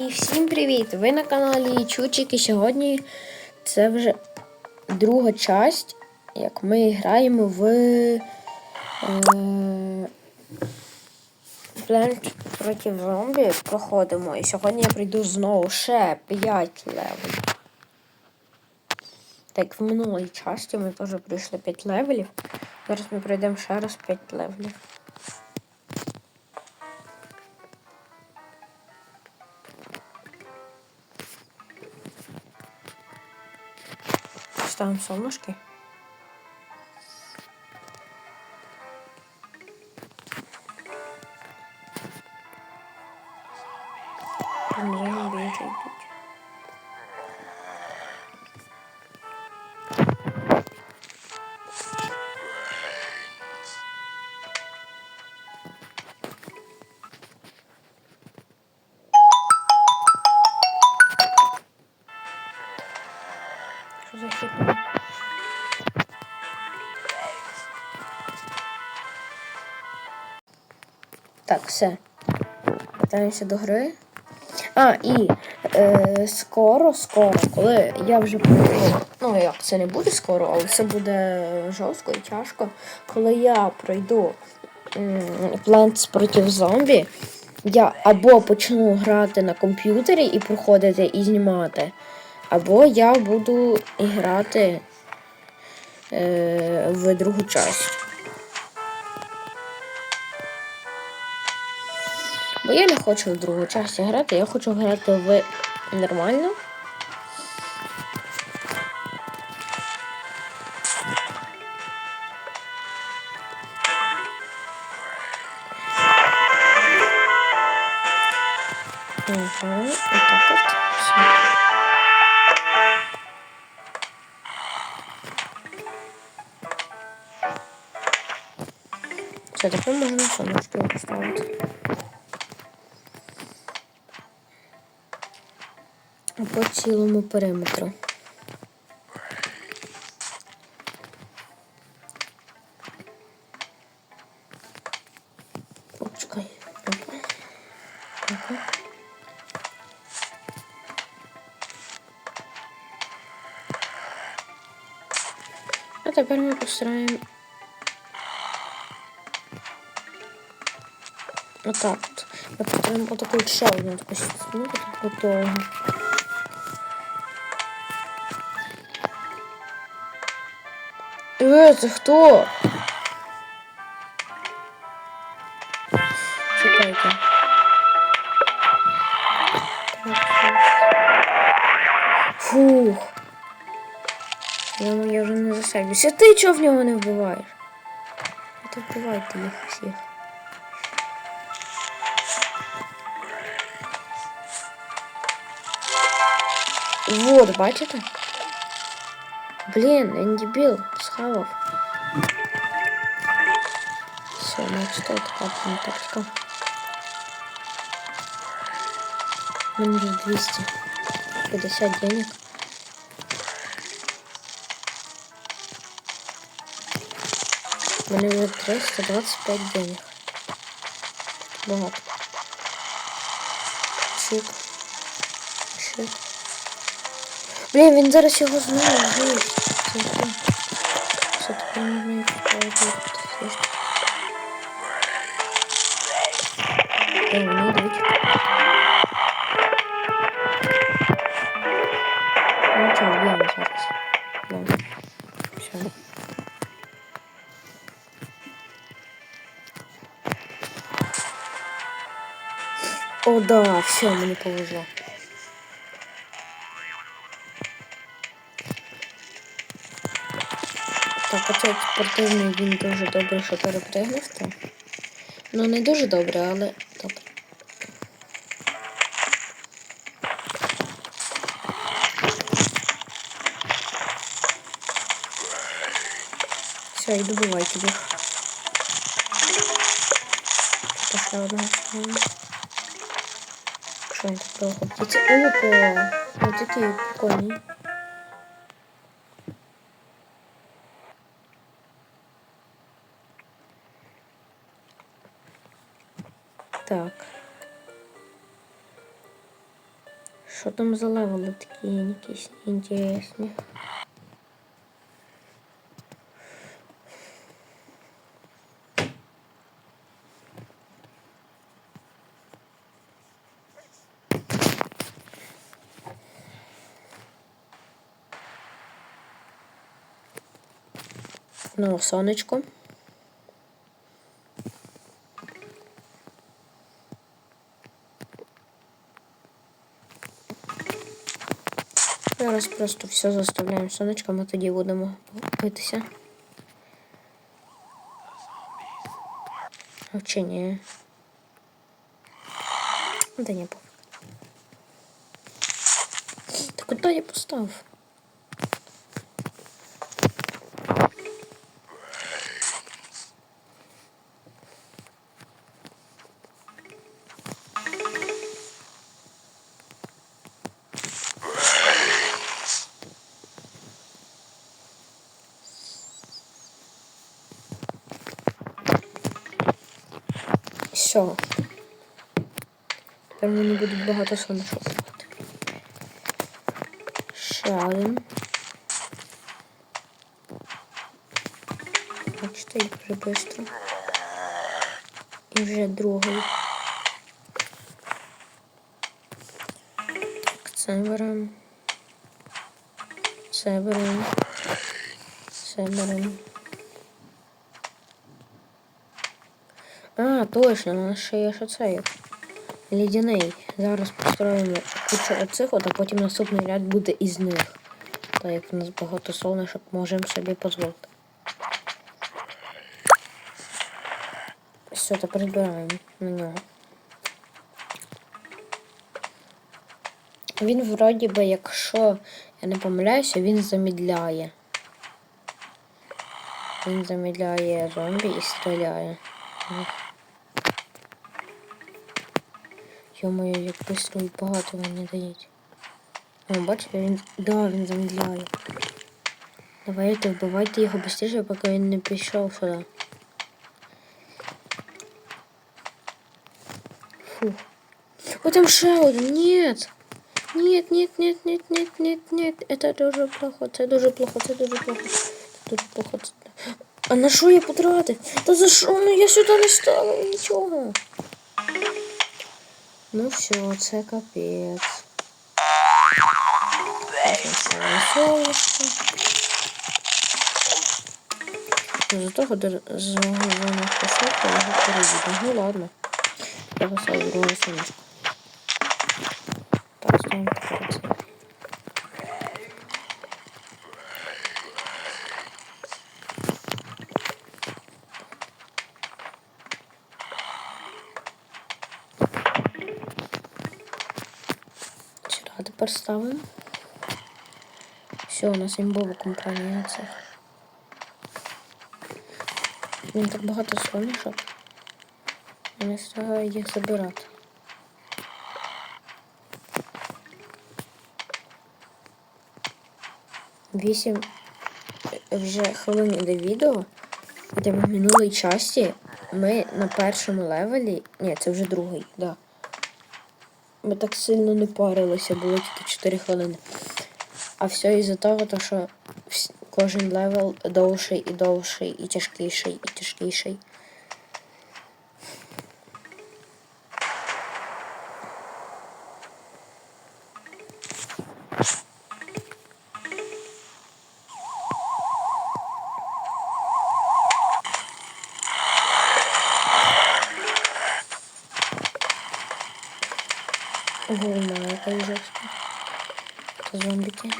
І всім привіт! Ви на каналі Чучик і сьогодні це вже друга часть, як ми граємо в е, Plant проти зомбі проходимо. І сьогодні я прийду знову ще 5 левелів. Так, в минулій часті ми теж пройшли 5 левелів. Зараз ми пройдемо ще раз 5 левелів. Ставимо солнышки. Все. Вертаємося до гри. А, і е, скоро, скоро, коли я вже пройду. Ну, як це не буде скоро, але це буде жорстко і тяжко. Коли я пройду Plants проти зомбі, я або почну грати на комп'ютері і проходити і знімати, або я буду грати е, в другу часть. Бо я не хочу в другу часті грати, я хочу грати в нормально. Угу, так от. Все. Все, тепер можна сонечки поставити. По цілому периметру. Почекай. А тепер ми постараємо отак от. Ми постараємо отаку от ще одну таку стіну, таку. Е, це хто? Чекайте. Фух. Я, я вже не засадюся. Ти чого в нього не вбиваєш? Та вбивайте їх всіх. Вот, бачите? Блін, він дебіл, Схавав. Все, значить тут хапна тактика. У мене вже 250 денег. У мене вже 325 денег. Багато. Чик. Чик. Блін, він зараз його знає, виїсть. Це що? Все, тепер можна і попробувати. Де вони йдуть? Ну чого, вб'ємо зараз. Добре. Все. О, да, все, мені повезло. Так, оцей спортивний він дуже добре, що перепригнув там. Ну не дуже добре, але добре. Все, і добивайте їх. Тут ще одна. Що він довго птиці? Опа! Ось такі прикольні. Що там за левели такі якісь інтересні? Ну, сонечко. Зараз просто все заставляємо сонечком, а тоді будемо битися. А чи ні? Да не пофіг. Та куди я поставив? Все. Тепер мені будуть багато сонечок. Ще один. Бачите, як вже швидко. І вже другий. Так, це беремо. Це беремо. Це беремо. А, точно, у нас ще є ще цей. Лідяний. Зараз построїмо кучу оцих, от, а потім наступний ряд буде із них. Так як в нас багато сонечок, можемо собі дозволити. Все, тепер збираємо на нього. Він вроді би, якщо я не помиляюся, він замідляє. Він замідляє зомбі і стріляє. Йо-моє, як быстро і багато вони дають. О, бачите, він. Да, він замедляє. Давайте вбивайте його швидше, поки він не пішов сюди. Фух. О, там ще один. Нет. Нет, нет, нет, нет, нет, нет, нет. Это дуже плохо, це дуже плохо, це дуже плохо. Це дуже плохо. А на що я потратив? Та за що? Ну я сюди не ставив нічого. Ну все, це капець. З того зеленого посадку його переїду. Ну ладно. Я поставлю другу сонечку. Так, ставимо тепер це. Сюди тепер ставимо. Все, у нас імбова компанія цих. Він так багато сонечок. Я не встигаю їх забирати. Вісім вже хвилин іде відео, де в минулій часті ми на першому левелі. Ні, це вже другий, да. Ми так сильно не парилися, було тільки 4 хвилини. А все із-за того, що кожен левел довший і довший, і тяжкіший, і тяжкіший. Ого, яка жорстка. Це зомбіки.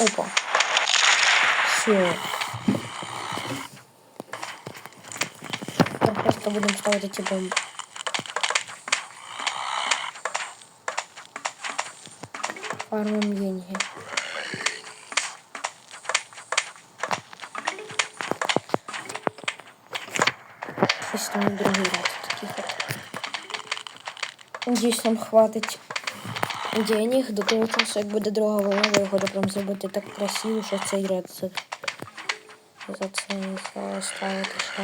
Опа. Все. Так просто будемо ставити ці бомби. Фармим деньги. Ось там другий ряд от. Надіюсь, нам хватить денег до того часу, як буде друга волна, я хочу прям зробити так красиво, що цей ряд за, за це ставити ще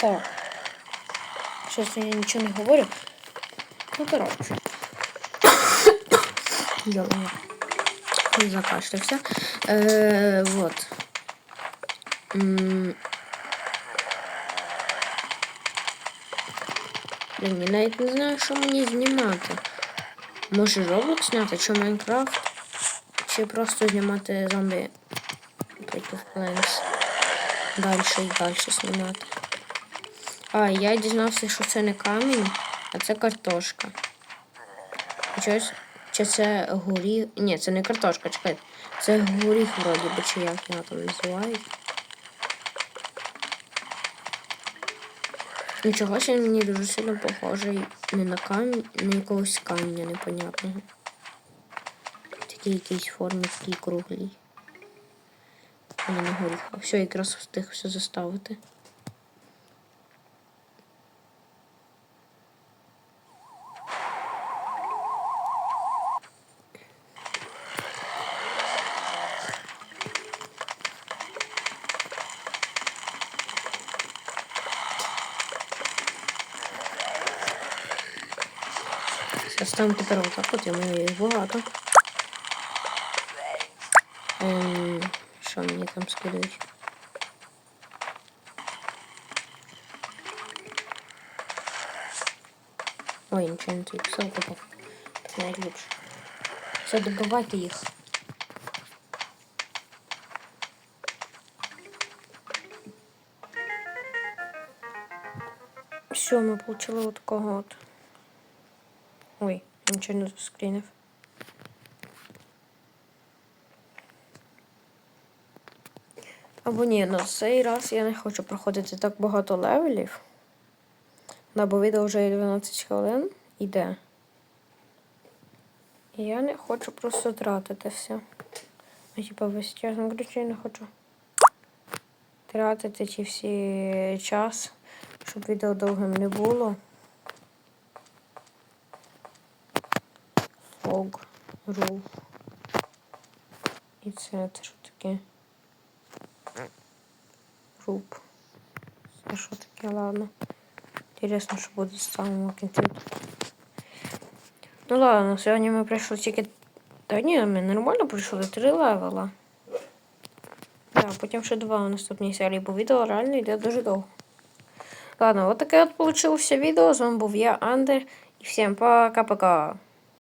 Так. Чесно, я нічого не говорю. Ну. Йо-моє. Я закашлявся. Е, вот. М. Блін, я навіть не знаю, що мені знімати. Може Roblox зняти, чи Майнкрафт, чи просто знімати зомбі of Дальше і далі знімати. А, я дізнався, що це не камінь, а це картошка. І чи це горіх. Ні, це не картошка, чекайте. Це горіх вроді би, чи як його там називають. Нічого ще мені дуже сильно похожий не на камінь, на якогось камня непонятного. Такий якийсь формі, такий круглий. А не на горіха. Все, якраз встиг все заставити. Ставимо тепер отак от, я маю їх багато. Ем, що мені там скидують? Ой, нічого не тут писав, попав. Так навіть лучше. Все, добивайте їх. Все, ми получили от такого от. Ой, я нічого не заскрінив. Або ні, на цей раз я не хочу проходити так багато левелів. Да, бо відео вже є 12 хвилин іде. І я не хочу просто тратити все. Ну, типа, весь час, ну, я не хочу тратити ці всі час, щоб відео довгим не було. Fog, roof. І це, що таке? Руп. Це що таке, ладно. Інтересно, що буде з самого кінця. Ну ладно, сьогодні ми пройшли тільки. Та ні, ми нормально пройшли три левела. Да, потім ще два у наступній серії, бо відео реально йде дуже довго. Ладно, от таке от получилося відео. З вами був я, Андер. І всім пока-пока.